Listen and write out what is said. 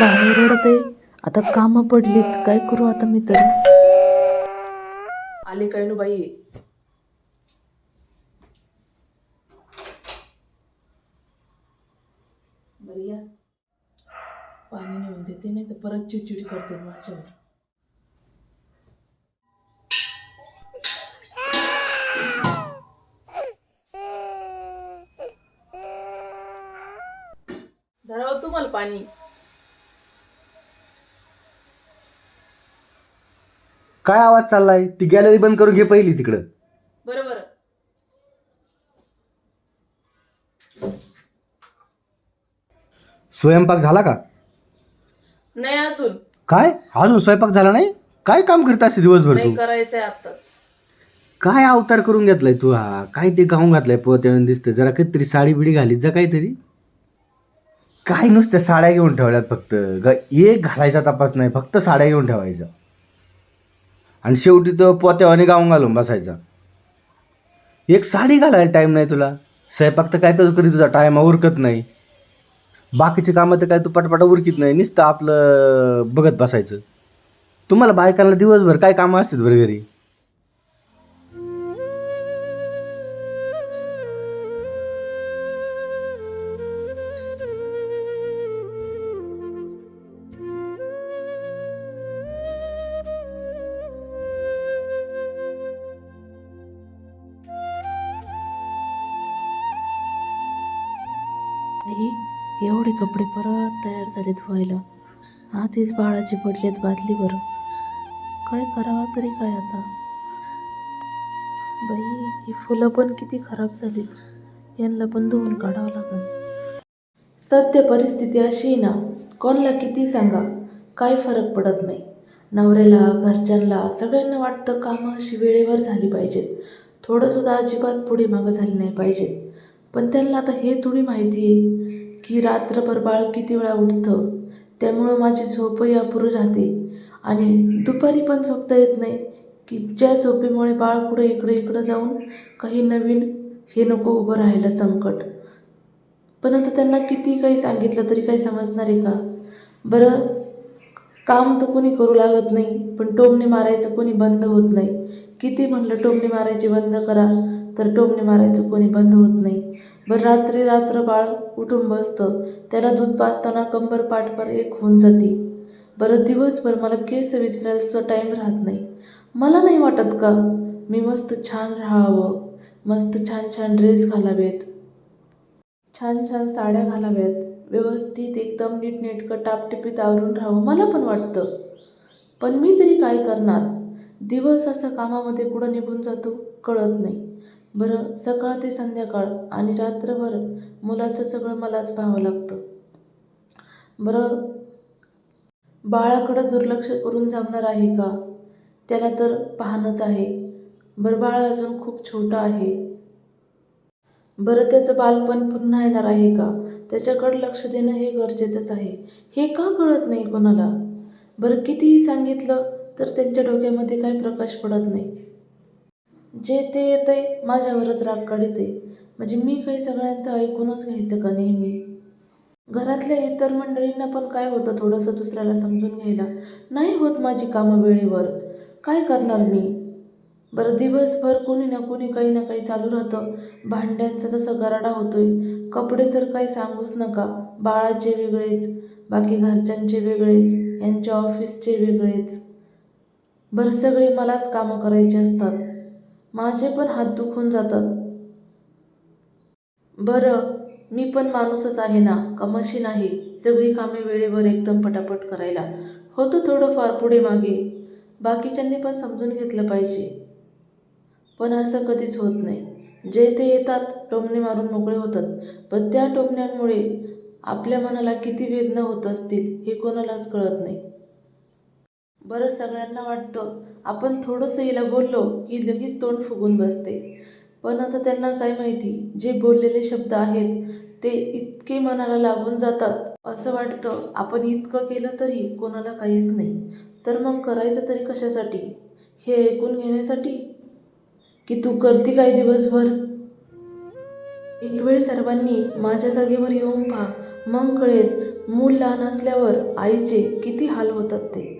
बाळ रडते आता कामं पडलीत. काय करू आता मी तरी? आले काय नु बाई? बरी या पाणी नेऊन देते नाही तर परत चिडचिडी करते माझ्यावर. धरावं तुम्हाला पाणी? काय आवाज चाललाय? ती गॅलरी बंद करून घे पहिली तिकडं. बरं बरं स्वयंपाक झाला का? नाही अजून. काय? अजून स्वयंपाक झाला नाही? काय काम करत असे दिवसभर नाही करायचंय आताच काय अवतार करून घेतलाय तू हा? काय ते गाऊन घातलाय पोत्यावर दिसतं जरा काहीतरी साडी बिडी घालीत जा काहीतरी. काय नुसत्या साड्या घेऊन ठेवल्यात फक्त? ग एक घालायचा तपास नाही फक्त साड्या घेऊन ठेवायचा आणि शेवटी तो पोत्यावाने गाऊन घालून बसायचा. एक साडी घालायला टाईम नाही तुला. स्वयंपाक तर काय तर कधी तुझा टायमा उरकत नाही. बाकीचे कामं तर काय तू पटपटा उरकीत नाही नुसतं आपलं बघत बसायचं. तुम्हाला बायकांना दिवसभर काय कामं असतात बरं घरी? एवढे कपडे परत तयार झाले धुवायला आधीच बाळाची पडलेत बादली बरं. काय करावं तरी काय आता? बाई ही फुलं पण किती खराब झालीत. यांना पण धुवून काढावं लागेल. सध्या परिस्थिती अशी ना कोणाला किती सांगा काय फरक पडत नाही. नवऱ्याला घरच्यांना सगळ्यांना वाटतं कामं अशी वेळेवर झाली पाहिजेत. थोडंसुद्धा अजिबात पुढे मागं झाली नाही पाहिजेत. पण त्यांना आता हे थोडी माहिती आहे. की रात्रभर बाळ किती वेळा उठतं त्यामुळं माझी झोपही अपुरी राहते. आणि दुपारी पण झोपता येत नाही की ज्या झोपेमुळे बाळ कुठं इकडं इकडं जाऊन काही नवीन हे नको उभं राहायला संकट. पण आता त्यांना किती काही सांगितलं तरी काही समजणार आहे का? बरं काम तर कोणी करू लागत नाही पण टोमणे मारायचं कोणी बंद होत नाही. किती म्हणलं टोमणे मारायची बंद करा. तर टोमणे मारायचं कोणी बंद होत नाही. बरं रात्री रात्र बाळ उठून बसतं त्याला दूध पाजताना कंबर पाठपर एक होऊन जाते. बरं दिवसभर मला केस विसरायचा टाईम राहत नाही. मला नाही वाटत का? मी मस्त छान राहावं. मस्त छान छान ड्रेस घालावेत. छान छान साड्या घालाव्यात. व्यवस्थित एकदम नीटनेटकं टापटिपीत आवरून राहावं. मला पण वाटतं. पण मी तरी काय करणार? दिवस असा कामामध्ये कुठं निघून जातो. कळत नाही. बरं सकाळ ते संध्याकाळ आणि रात्रभर मुलाचं सगळं मलाच पाहावं लागतं. बरं बाळाकडं दुर्लक्ष करून जमणार आहे का? त्याला तर पाहणंच आहे. बरं बाळ अजून खूप छोटं आहे. बरं त्याचं बालपण पुन्हा येणार आहे का? त्याच्याकडं लक्ष देणं हे गरजेचंच आहे. हे का कळत नाही कोणाला? बरं कितीही सांगितलं तर त्यांच्या डोक्यामध्ये काही प्रकाश पडत नाही. जे ते येतंय माझ्यावरच राग काढते म्हणजे मी काही सगळ्यांचं ऐकूनच घ्यायचं का नेहमी? घरातल्या इतर मंडळींना पण काय होतं थोडंसं दुसऱ्याला समजून घ्यायला? नाही होत माझी कामं वेळेवर. काय करणार मी? बरं दिवसभर कोणी ना कोणी काही ना काही चालू राहतं. भांड्यांचा जसं गराडा होतोय. कपडे तर काही सांगूच नका. बाळाचे वेगळेच बाकी घरच्यांचे वेगळेच यांच्या ऑफिसचे वेगळेच. बरं सगळे मलाच कामं करायचे असतात. माझे पण हात दुखून जातात. बरं मी पण माणूसच आहे ना का मशीन आहे सगळी कामे वेळेवर एकदम पटापट करायला. होतं थोडंफार पुढे मागे. बाकीच्यांनी पण समजून घेतलं पाहिजे. पण असं कधीच होत नाही. जे ते येतात टोमणे मारून मोकळे होतात. पण त्या टोमण्यांमुळे आपल्या मनाला किती वेदना होत असतील हे कोणालाच कळत नाही. बरं सगळ्यांना वाटतं आपण थोडंसं हिला बोललो की लगेच तोंड फुगून बसते. पण आता त्यांना काय माहिती जे बोललेले शब्द आहेत ते इतके मनाला लागून जातात. असं वाटतं आपण इतकं केलं तरी कोणाला काहीच नाही. तर मग करायचं तरी कशासाठी? हे ऐकून घेण्यासाठी? की तू करती काय दिवसभर? एक वेळ सर्वांनी माझ्या जागेवर येऊन पहा. मग कळेल मूल लहान असल्यावर आईचे किती हाल होतात ते.